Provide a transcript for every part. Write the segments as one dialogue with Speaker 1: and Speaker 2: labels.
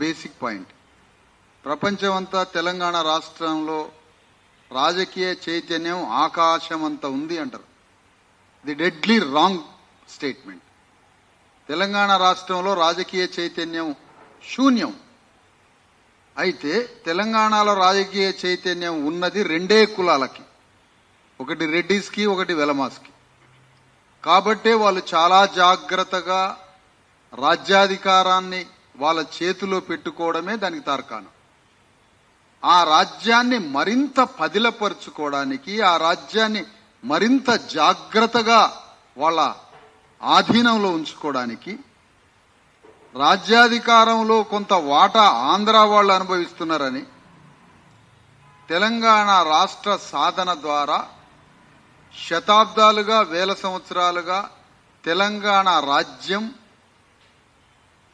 Speaker 1: Basic point ప్రపంచమంతా తెలంగాణ రాష్ట్రంలో రాజకీయ చైతన్యం ఆకాశం అంత ఉంది అంటారు. The deadly wrong statement Telangana రాష్ట్రంలో రాజకీయ చైతన్యం శూన్యం. అయితే తెలంగాణలో రాజకీయ చైతన్యం ఉన్నది రెండే కులాలకి. ఒకటి రెడ్డిస్కి ఒకటి వెలమాస్కి. కాబట్టే వాళ్ళు చాలా జాగ్రత్తగా రాజ్యాధికారాన్ని వాళ్ళ చేతిలో పెట్టుకోవడమే దానికి తార్కాణం. ఆ రాజ్యాన్ని మరింత పదిలపరుచుకోవడానికి ఆ రాజ్యాన్ని మరింత జాగ్రత్తగా వాళ్ళ ఆధీనంలో ఉంచుకోవడానికి రాజ్యాధికారంలో కొంత వాటా ఆంధ్ర వాళ్ళు అనుభవిస్తున్నారని తెలంగాణ రాష్ట్ర సాధన ద్వారా శతాబ్దాలుగా వేల సంవత్సరాలుగా తెలంగాణ రాజ్యం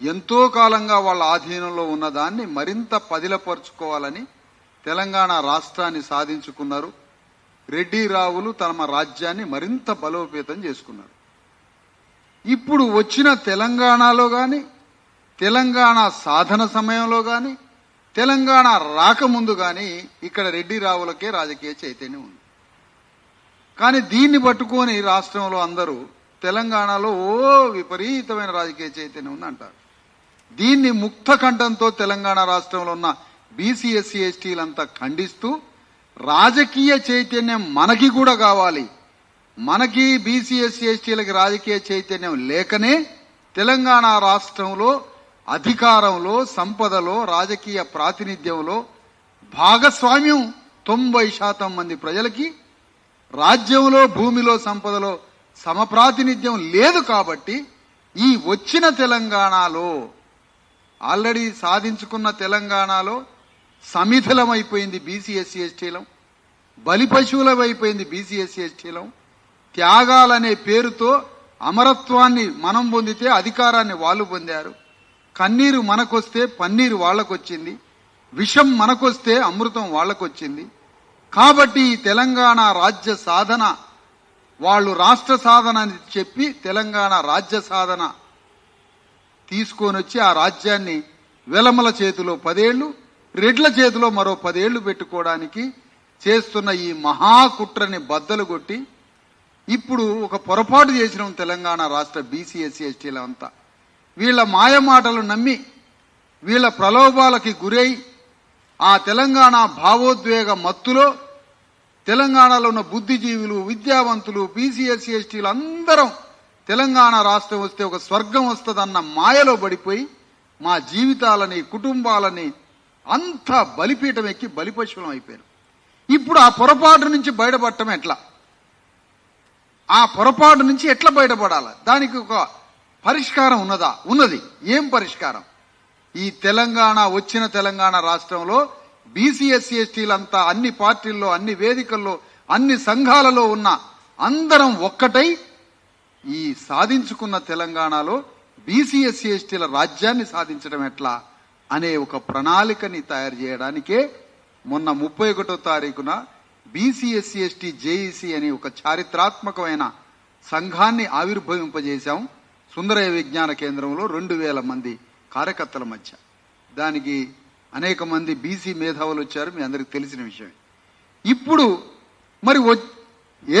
Speaker 1: ఎంతో కాలంగా వాళ్ళ ఆధీనంలో ఉన్నదాన్ని మరింత పదిలపరుచుకోవాలని తెలంగాణ రాష్ట్రాన్ని సాధించుకున్నారు. రెడ్డి రావులు తమ రాజ్యాన్ని మరింత బలోపేతం చేసుకున్నారు. ఇప్పుడు వచ్చిన తెలంగాణలో కానీ తెలంగాణ సాధన సమయంలో కానీ తెలంగాణ రాకముందు కానీ ఇక్కడ రెడ్డి రావులకే రాజకీయ చైతన్యం ఉంది. కానీ దీన్ని పట్టుకొని రాష్ట్రంలో అందరూ తెలంగాణలో ఓ విపరీతమైన రాజకీయ చైతన్యం ఉంది అంటారు దీన్ని ముక్త కంఠంతో తెలంగాణ రాష్ట్రంలో ఉన్న బీసీ ఎస్సీ ఎస్టీలంతా ఖండిస్తూ రాజకీయ చైతన్యం మనకి కూడా కావాలి. మనకి బీసీ ఎస్సీ ఎస్టీలకి రాజకీయ చైతన్యం లేకనే తెలంగాణ రాష్ట్రంలో అధికారంలో సంపదలో రాజకీయ ప్రాతినిధ్యంలో భాగస్వామ్యం తొంభై శాతం మంది ప్రజలకి రాజ్యంలో భూమిలో సంపదలో సమప్రాతినిధ్యం లేదు కాబట్టి ఈ వచ్చిన తెలంగాణలో ఆల్రెడీ సాధించుకున్న తెలంగాణలో సమిథలం అయిపోయింది బీసీఎస్సీ ఎస్టీలం బలి అయిపోయింది బీసీఎస్సీ ఎస్టీలం. త్యాగాలనే పేరుతో అమరత్వాన్ని మనం పొందితే అధికారాన్ని వాళ్ళు పొందారు. కన్నీరు మనకొస్తే పన్నీరు వాళ్ళకొచ్చింది. విషం మనకొస్తే అమృతం వాళ్ళకొచ్చింది. కాబట్టి ఈ తెలంగాణ రాజ్య సాధన వాళ్ళు రాష్ట్ర సాధన అని చెప్పి తెలంగాణ రాజ్య సాధన తీసుకొని వచ్చి ఆ రాజ్యాన్ని వెలమల చేతిలో పదేళ్ళు రెడ్ల చేతిలో మరో పదేళ్ళు పెట్టుకోవడానికి చేస్తున్న ఈ మహాకుట్రని బద్దలు కొట్టి ఇప్పుడు ఒక పొరపాటు చేసినాం తెలంగాణ రాష్ట్ర బీసీ ఎస్సీ ఎస్టీల అంతా. వీళ్ళ మాయమాటలు నమ్మి వీళ్ళ ప్రలోభాలకి గురై ఆ తెలంగాణ భావోద్వేగ మత్తులో తెలంగాణలో ఉన్న బుద్ధిజీవులు విద్యావంతులు బీసీ ఎస్సీ ఎస్టీలు అందరం తెలంగాణ రాష్ట్రం వస్తే ఒక స్వర్గం వస్తుందన్న మాయలో పడిపోయి మా జీవితాలని కుటుంబాలని అంత బలిపీఠం ఎక్కి బలిపశువులం అయిపోయారు. ఇప్పుడు ఆ పొరపాటు నుంచి బయటపడటం ఎట్లా? ఆ పొరపాటు నుంచి ఎట్లా బయటపడాలి? దానికి ఒక పరిష్కారం ఉన్నదా? ఉన్నది. ఏం పరిష్కారం? ఈ తెలంగాణ వచ్చిన తెలంగాణ రాష్ట్రంలో బీసీఎస్సీ ఎస్టీలంతా అన్ని పార్టీల్లో అన్ని వేదికల్లో అన్ని సంఘాలలో ఉన్న అందరం ఒక్కటై ఈ సాధించుకున్న తెలంగాణలో బీసీ ఎస్సీ ఎస్టీల రాజ్యాన్ని సాధించడం ఎట్లా అనే ఒక ప్రణాళికని తయారు చేయడానికే మొన్న ముప్పై ఒకటో తారీఖున బీసీ ఎస్సీ ఎస్టీ జేఈసీ అనే ఒక చారిత్రాత్మకమైన సంఘాన్ని ఆవిర్భవింపజేశాం సుందరయ్య విజ్ఞాన కేంద్రంలో రెండు వేల మంది కార్యకర్తల మధ్య. దానికి అనేక మంది బీసీ మేధావులు వచ్చారు మీ అందరికి తెలిసిన విషయం ఇప్పుడు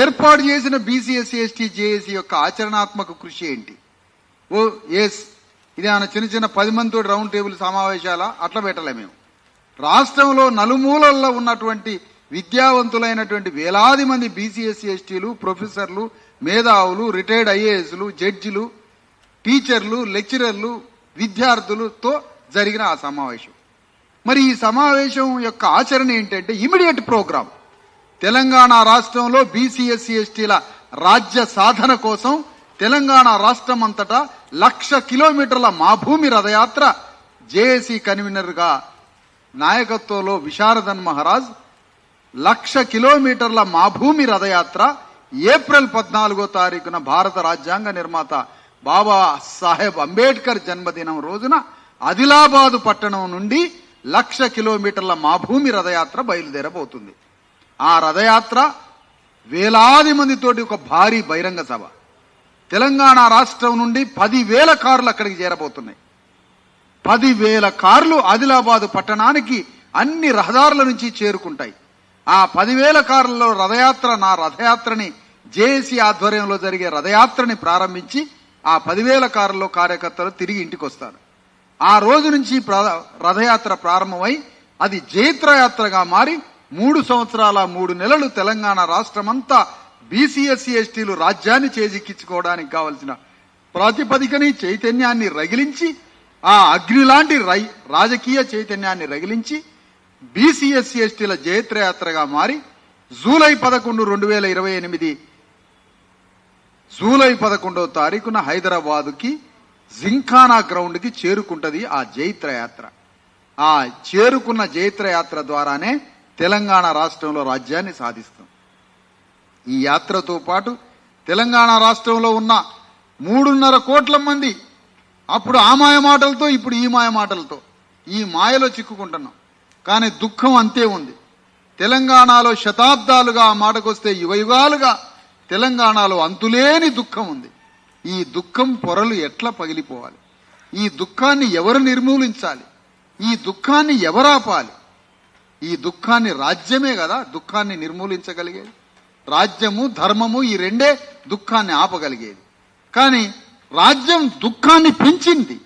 Speaker 1: ఏర్పాటు చేసిన బీసీఎస్సీ ఎస్టీ జేఏసీ యొక్క ఆచరణాత్మక కృషి ఏంటి? ఓ ఎస్ ఇది ఆయన చిన్న చిన్న పది మందితో రౌండ్ టేబుల్ సమావేశాల అట్లా పెట్టలే మేము. రాష్ట్రంలో నలుమూలల్లో ఉన్నటువంటి విద్యావంతులైనటువంటి వేలాది మంది బీసీఎస్సీ ఎస్టీలు ప్రొఫెసర్లు మేధావులు రిటైర్డ్ ఐఏఎస్లు జడ్జిలు టీచర్లు లెక్చరర్లు విద్యార్థులతో జరిగిన ఆ సమావేశం. మరి ఈ సమావేశం యొక్క ఆచరణ ఏంటంటే ఇమీడియట్ ప్రోగ్రామ్ తెలంగాణ రాష్ట్రంలో బీసీఎస్సీ ఎస్టీల రాజ్య సాధన కోసం తెలంగాణ రాష్ట్రం అంతటా లక్ష కిలోమీటర్ల మా భూమి రథయాత్ర జేఏసీ కన్వీనర్గా నాయకత్వంలో విశారదన్ మహారాజ్ లక్ష కిలోమీటర్ల మా భూమి రథయాత్ర ఏప్రిల్ పద్నాలుగో తారీఖున భారత రాజ్యాంగ నిర్మాత బాబా సాహెబ్ అంబేద్కర్ జన్మదినం రోజున ఆదిలాబాదు పట్టణం నుండి లక్ష కిలోమీటర్ల మా భూమి రథయాత్ర బయలుదేరబోతుంది. ఆ రథయాత్ర వేలాది మందితోటి ఒక భారీ బహిరంగ సభ. తెలంగాణ రాష్ట్రం నుండి పదివేల కార్లు అక్కడికి చేరబోతున్నాయి. పదివేల కార్లు ఆదిలాబాదు పట్టణానికి అన్ని రహదారుల నుంచి చేరుకుంటాయి. ఆ పదివేల కార్లలో రథయాత్ర నా రథయాత్రని జేఏసీ ఆధ్వర్యంలో జరిగే రథయాత్రని ప్రారంభించి ఆ పదివేల కారులో కార్యకర్తలు తిరిగి ఇంటికి వస్తారు ఆ రోజు నుంచి ప్ర- రథయాత్ర ప్రారంభమై అది జైత్రయాత్రగా మారి మూడు సంవత్సరాల మూడు నెలలు తెలంగాణ రాష్ట్రమంతా బీసీఎస్సీ ఎస్టీలు రాజ్యాన్ని చేజిక్కించుకోవడానికి కావలసిన ప్రాతిపదికని చైతన్యాన్ని రగిలించి ఆ అగ్నిలాంటి రై రాజకీయ చైతన్యాన్ని రగిలించి బీసీఎస్సీ ఎస్టీల జయత్రయాత్రగా మారి జూలై పదకొండు రెండు వేల ఇరవై ఎనిమిది జూలై పదకొండవ తారీఖున హైదరాబాదుకి జింఖానా గ్రౌండ్కి చేరుకుంటుంది చేరుకుంటది ఆ జైత్రయాత్ర ఆ చేరుకున్న జైత్రయాత్ర ద్వారానే తెలంగాణ రాష్ట్రంలో రాజ్యాన్ని సాధిస్తాం. ఈ యాత్రతో పాటు తెలంగాణ రాష్ట్రంలో ఉన్న మూడున్నర కోట్ల మంది అప్పుడు ఆ మాయ మాటలతో ఇప్పుడు ఈ మాయ మాటలతో ఈ మాయలో చిక్కుకుంటున్నాం. కానీ దుఃఖం అంతే ఉంది. తెలంగాణలో శతాబ్దాలుగా ఆ మాటకొస్తే యుగయుగాలుగా తెలంగాణలో అంతులేని దుఃఖం ఉంది. ఈ దుఃఖం పొరలు ఎట్లా పగిలిపోవాలి? ఈ దుఃఖాన్ని ఎవరు నిర్మూలించాలి? ఈ దుఃఖాన్ని ఎవరాపాలి ఈ దుఃఖాన్ని రాజ్యమే కదా దుఃఖాన్ని నిర్మూలించగలిగేది. రాజ్యము ధర్మము ఈ రెండే దుఃఖాన్ని ఆపగలిగేది. కానీ రాజ్యం దుఃఖాన్ని పెంచింది.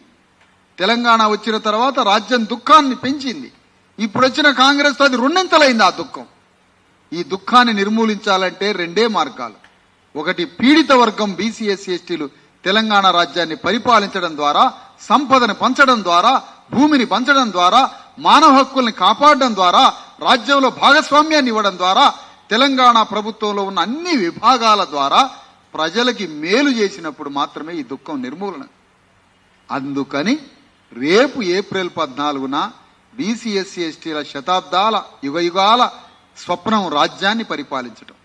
Speaker 1: తెలంగాణ వచ్చిన తర్వాత రాజ్యం దుఃఖాన్ని పెంచింది. ఇప్పుడు వచ్చిన కాంగ్రెస్ అది రెండింతలైంది ఆ దుఃఖం. ఈ దుఃఖాన్ని నిర్మూలించాలంటే రెండే మార్గాలు. ఒకటి పీడిత వర్గం బీసీఎస్సీ ఎస్టీలు తెలంగాణ రాజ్యాన్ని పరిపాలించడం ద్వారా సంపదను పంచడం ద్వారా భూమిని పంచడం ద్వారా మానవ హక్కుల్ని కాపాడడం ద్వారా రాజ్యంలో భాగస్వామ్యాన్ని ఇవ్వడం ద్వారా తెలంగాణ ప్రభుత్వంలో ఉన్న అన్ని విభాగాల ద్వారా ప్రజలకి మేలు చేసినప్పుడు మాత్రమే ఈ దుఃఖం నిర్మూలన. అందుకని రేపు ఏప్రిల్ పద్నాలుగున బీసీఎస్సీ ఎస్టీల శతాబ్దాల యుగయుగాల స్వప్నం రాజ్యాన్ని పరిపాలించటం.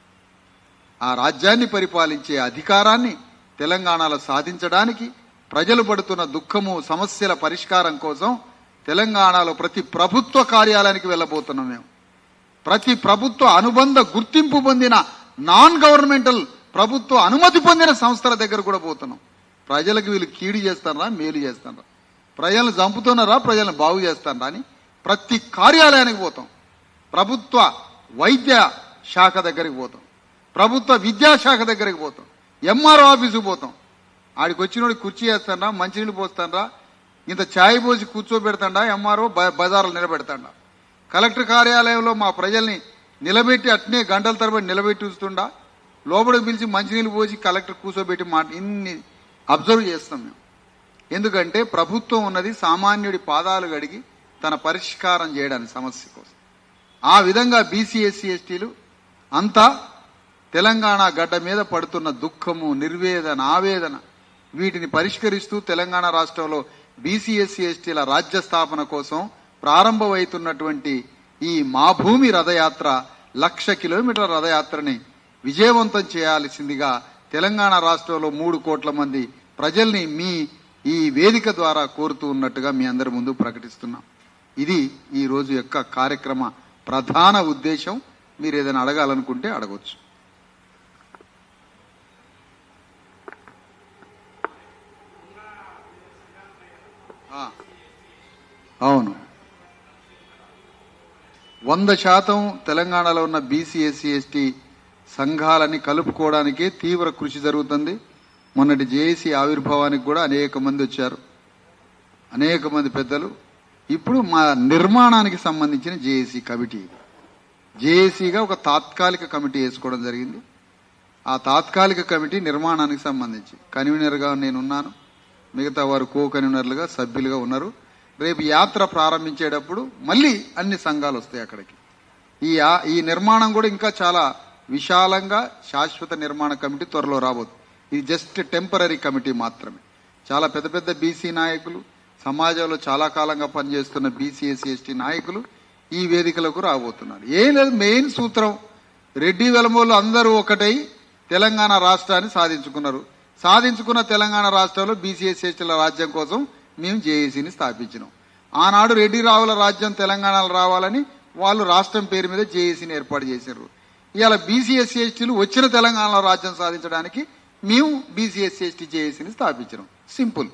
Speaker 1: ఆ రాజ్యాన్ని పరిపాలించే అధికారాన్ని తెలంగాణలో సాధించడానికి ప్రజలు పడుతున్న దుఃఖము సమస్యల పరిష్కారం కోసం తెలంగాణలో ప్రతి ప్రభుత్వ కార్యాలయానికి వెళ్ళబోతున్నాం మేము. ప్రతి ప్రభుత్వ అనుబంధ గుర్తింపు పొందిన నాన్ గవర్నమెంటల్ ప్రభుత్వ అనుమతి పొందిన సంస్థల దగ్గర కూడా పోతున్నాం. ప్రజలకు వీళ్ళు కీడు చేస్తారా మేలు చేస్తారా ప్రజలను చంపుతున్నారా ప్రజలను బాగు చేస్తారా అని ప్రతి కార్యాలయానికి పోతాం. ప్రభుత్వ వైద్య శాఖ దగ్గరికి పోతాం. ప్రభుత్వ విద్యాశాఖ దగ్గరికి పోతాం. ఎంఆర్ఓ ఆఫీసుకు పోతాం. ఆడికి వచ్చినోడికి కుర్చీ వేస్తాడా మంచినీళ్ళు పోస్తాడా ఇంత ఛాయ్ పోసి కూర్చోబెడతాడా ఎంఆర్ఓ బజార్లు నిలబెడతాడా. కలెక్టర్ కార్యాలయంలో మా ప్రజల్ని నిలబెట్టి అట్నే గంటల తరబడి నిలబెట్టి ఉంచుతుండా. లోపలికి పిలిచి మంచినీళ్ళు పోసి కలెక్టర్ కూర్చోబెట్టి మాట ఇన్ని అబ్జర్వ్ చేస్తాం మేము. ఎందుకంటే ప్రభుత్వం ఉన్నది సామాన్యుడి పాదాలు గడిగి తన పరిష్కారం చేయడానికి సమస్య కోసం. ఆ విధంగా బీసీ ఎస్సీ ఎస్టీలు అంతా తెలంగాణ గడ్డ మీద పడుతున్న దుఃఖము నిర్వేదన ఆవేదన వీటిని పరిష్కరిస్తూ తెలంగాణ రాష్ట్రంలో బీసీ ఎస్సీ ఎస్టీల రాజ్య స్థాపన కోసం ప్రారంభమవుతున్నటువంటి ఈ మా భూమి రథయాత్ర లక్ష కిలోమీటర్ల రథయాత్రని విజయవంతం చేయాల్సిందిగా తెలంగాణ రాష్ట్రంలో మూడు కోట్ల మంది ప్రజల్ని మీ ఈ వేదిక ద్వారా కోరుతూ ఉన్నట్టుగా మీ అందరి ముందు ప్రకటిస్తున్నాం. ఇది ఈ రోజు యొక్క కార్యక్రమ ప్రధాన ఉద్దేశం. మీరు ఏదైనా అడగాలనుకుంటే అడగవచ్చు అవును. వంద శాతం తెలంగాణలో ఉన్న బీసీ ఎస్సీ ఎస్టీ సంఘాలని కలుపుకోవడానికే తీవ్ర కృషి జరుగుతుంది. మొన్నటి జేఏసీ ఆవిర్భావానికి కూడా అనేక మంది వచ్చారు. అనేక మంది పెద్దలు. ఇప్పుడు మా నిర్మాణానికి సంబంధించిన జేఏసీ కమిటీ జేఏసీగా ఒక తాత్కాలిక కమిటీ వేసుకోవడం జరిగింది. ఆ తాత్కాలిక కమిటీ నిర్మాణానికి సంబంధించి కన్వీనర్గా నేనున్నాను. మిగతా వారు కో కన్వీనర్లుగా సభ్యులుగా ఉన్నారు. రేపు యాత్ర ప్రారంభించేటప్పుడు మళ్ళీ అన్ని సంఘాలు వస్తాయి అక్కడికి. ఈ ఈ నిర్మాణం కూడా ఇంకా చాలా విశాలంగా శాశ్వత నిర్మాణ కమిటీ త్వరలో రాబోదు ఇది జస్ట్ టెంపరీ కమిటీ మాత్రమే. చాలా పెద్ద పెద్ద బీసీ నాయకులు సమాజంలో చాలా కాలంగా పనిచేస్తున్న బీసీ ఎస్సీ ఎస్టీ నాయకులు ఈ వేదికలకు రాబోతున్నారు. ఏం లేదు మెయిన్ సూత్రం రెడ్డి వెలమోళ్ళు అందరూ ఒకటై తెలంగాణ రాష్ట్రాన్ని సాధించుకున్నారు. సాధించుకున్న తెలంగాణ రాష్ట్రంలో బీసీఎస్ ఎస్టీల e, రాజ్యం కోసం మేము జేఏసీని స్థాపించినాం. ఆనాడు రెడ్డి రావుల రాజ్యం తెలంగాణలో రావాలని వాళ్ళు రాష్ట్రం పేరు మీద జేఏసీని ఏర్పాటు చేశారు ఇవాళ బీసీఎస్సీ ఎస్టీలు వచ్చిన తెలంగాణలో రాజ్యం సాధించడానికి మేము బీసీఎస్సీ ఎస్టీ జేఏసీని స్థాపించినాం. సింపుల్.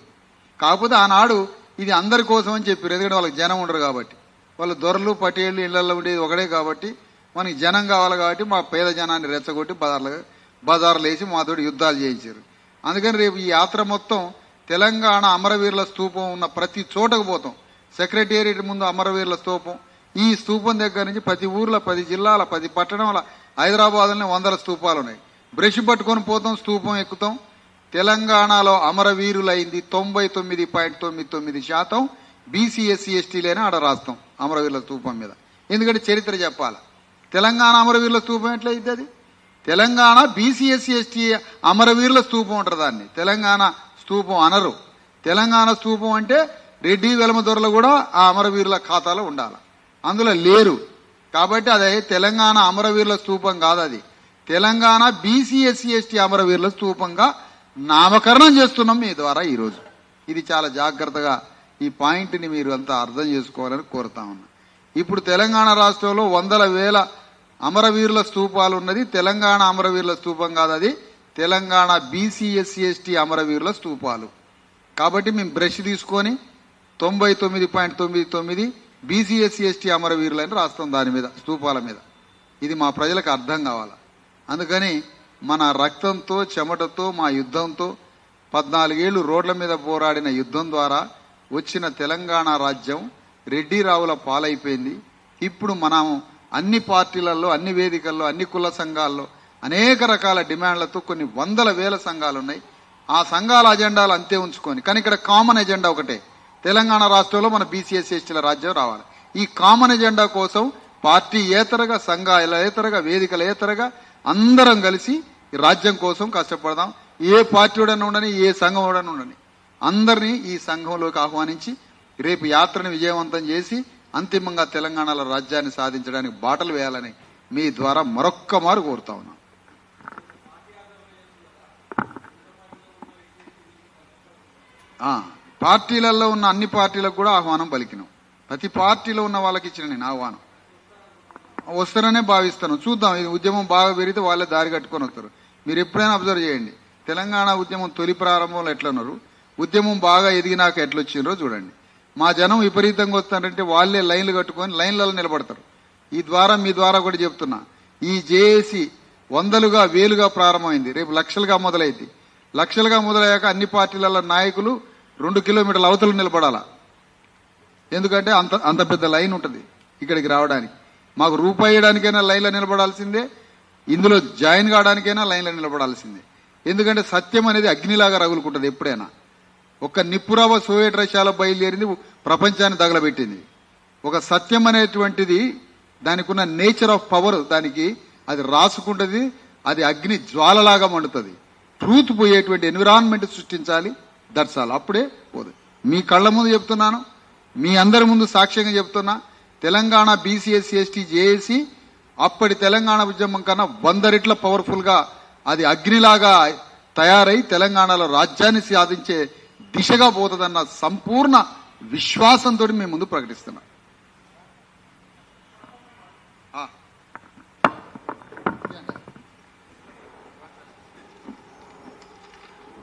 Speaker 1: కాకపోతే ఆనాడు ఇది అందరి కోసం అని చెప్పారు. ఎందుకంటే వాళ్ళకి జనం ఉండరు కాబట్టి. వాళ్ళు దొరలు పటేళ్ళు ఇళ్ళలో ఉండేది ఒకడే కాబట్టి మనకి జనం కావాలి కాబట్టి మా పేద జనాన్ని రెచ్చగొట్టి బజార్లు బజార్లు వేసి మాతో యుద్ధాలు చేయించారు. అందుకని రేపు ఈ యాత్ర మొత్తం తెలంగాణ అమరవీరుల స్తూపం ఉన్న ప్రతి చోటకు పోతాం. సెక్రటేరియట్ ముందు అమరవీరుల స్తూపం ఈ స్తూపం దగ్గర నుంచి ప్రతి ఊర్లో పది జిల్లాల పది పట్టణాల హైదరాబాద్లోనే వందల స్తూపాలు ఉన్నాయి. బ్రష్ పట్టుకొని పోతాం స్తూపం ఎక్కుతాం. తెలంగాణలో అమరవీరులైంది తొంభై తొమ్మిది పాయింట్ తొమ్మిది తొమ్మిది శాతం. బీసీ ఎస్సీ ఎస్టీలేనే ఆడ రాస్తాం అమరవీరుల స్తూపం మీద. ఎందుకంటే చరిత్ర చెప్పాలి. తెలంగాణ అమరవీరుల స్తూపం ఎట్లయితే అది? తెలంగాణ బీసీ ఎస్సీ ఎస్టీ అమరవీరుల స్తూపం ఉంటుంది దాన్ని. తెలంగాణ స్తూపం అనరు. తెలంగాణ స్తూపం అంటే రెడ్డి వెలమదొరలు కూడా ఆ అమరవీరుల ఖాతాలో ఉండాలి. అందులో లేరు. కాబట్టి అదే తెలంగాణ అమరవీరుల స్తూపం కాదు అది. తెలంగాణ బీసీఎస్సీ ఎస్టీ అమరవీరుల స్తూపంగా నామకరణం చేస్తున్నాం మీ ద్వారా ఈరోజు. ఇది చాలా జాగ్రత్తగా ఈ పాయింట్ని మీరు అంతా అర్థం చేసుకోవాలని కోరుతా ఉన్నా. ఇప్పుడు తెలంగాణ రాష్ట్రంలో వందల వేల అమరవీరుల స్తూపాలు ఉన్నది. తెలంగాణ అమరవీరుల స్తూపం కాదు అది. తెలంగాణ బీసీ ఎస్టీ అమరవీరుల స్తూపాలు కాబట్టి మేము బ్రష్ తీసుకొని తొంభై తొమ్మిది పాయింట్ తొమ్మిది తొమ్మిది బీసీ ఎస్టీ అమరవీరులని రాస్తాం దాని మీద స్తూపాల మీద. ఇది మా ప్రజలకు అర్థం కావాలి? అందుకని మన రక్తంతో చెమటతో మా యుద్ధంతో పద్నాలుగేళ్ళు రోడ్ల మీద పోరాడిన యుద్ధం ద్వారా వచ్చిన తెలంగాణ రాజ్యం రెడ్డి రావుల పాలైపోయింది. ఇప్పుడు మనం అన్ని పార్టీలలో అన్ని వేదికల్లో అన్ని కుల సంఘాల్లో అనేక రకాల డిమాండ్లతో కొన్ని వందల వేల సంఘాలు ఉన్నాయి ఆ సంఘాల అజెండాలు అంతే ఉంచుకొని కానీ ఇక్కడ కామన్ ఎజెండా ఒకటే. తెలంగాణ రాష్ట్రంలో మన బీసీఎస్ ఎస్టీల రాజ్యం రావాలి. ఈ కామన్ ఎజెండా కోసం పార్టీ ఏతరగా సంఘాల ఏతరగా వేదికల ఏతరగా అందరం కలిసి ఈ రాజ్యం కోసం కష్టపడదాం. ఏ పార్టీ ఉడని ఉండని ఏ సంఘం ఉడని ఉండని అందరినీ ఈ సంఘంలోకి ఆహ్వానించి రేపు యాత్రను విజయవంతం చేసి అంతిమంగా తెలంగాణలో రాజ్యాన్ని సాధించడానికి బాటలు వేయాలని మీ ద్వారా మరొక్క మారు కోరుతా ఉన్నాం. పార్టీలలో ఉన్న అన్ని పార్టీలకు కూడా ఆహ్వానం పలికినాం. ప్రతి పార్టీలో ఉన్న వాళ్ళకి ఇచ్చిన నేను ఆహ్వానం. వస్తారనే భావిస్తాను. చూద్దాం ఇది ఉద్యమం బాగా పెరిగితే వాళ్ళే దారి కట్టుకొని వస్తారు. మీరు ఎప్పుడైనా అబ్జర్వ్ చేయండి. తెలంగాణ ఉద్యమం తొలి ప్రారంభంలో ఎట్లున్నారు ఉద్యమం బాగా ఎదిగినాక ఎట్లొచ్చిండ్రో చూడండి. మా జనం విపరీతంగా వస్తారంటే వాళ్ళే లైన్లు కట్టుకొని లైన్లలో నిలబడతారు. ఈ ద్వారా మీ ద్వారా కూడా చెప్తున్నా. ఈ జేఏసీ వందలుగా వేలుగా ప్రారంభమైంది. రేపు లక్షలుగా మొదలైంది లక్షలుగా మొదలయ్యాక అన్ని పార్టీల నాయకులు రెండు కిలోమీటర్ల అవతల నిలబడాలా? ఎందుకంటే అంత అంత పెద్ద లైన్ ఉంటుంది ఇక్కడికి రావడానికి. మాకు రూపాయి వేయడానికైనా లైన్లో నిలబడాల్సిందే ఇందులో జాయిన్ కావడానికైనా లైన్లో నిలబడాల్సిందే. ఎందుకంటే సత్యం అనేది అగ్నిలాగా రగులుకుంటుంది ఎప్పుడైనా. ఒక నిప్పురవ సోవియట్ రష్యాలో బయలుదేరింది ప్రపంచాన్ని తగలబెట్టింది. ఒక సత్యం అనేటువంటిది దానికి ఉన్న నేచర్ ఆఫ్ పవర్ దానికి అది రాసుకుంటుంది అది అగ్ని జ్వాలలాగా మండుతుంది. ట్రూత్ పోయేటువంటి ఎన్విరాన్మెంట్ సృష్టించాలి దట్స్ ఆల్ అప్పుడే పోదు. మీ కళ్ళ ముందు చెప్తున్నాను మీ అందరి ముందు సాక్ష్యంగా చెప్తున్నా తెలంగాణ బీసీఎస్సీ ఎస్టీ జేఏసీ అప్పటి తెలంగాణ ఉద్యమం కన్నా వంద రెట్ల పవర్ఫుల్గా అది అగ్నిలాగా తయారై తెలంగాణలో రాజ్యాన్ని సాధించే దిశగా పోతుందన్న సంపూర్ణ విశ్వాసంతో మేము ముందు ప్రకటిస్తున్నాం.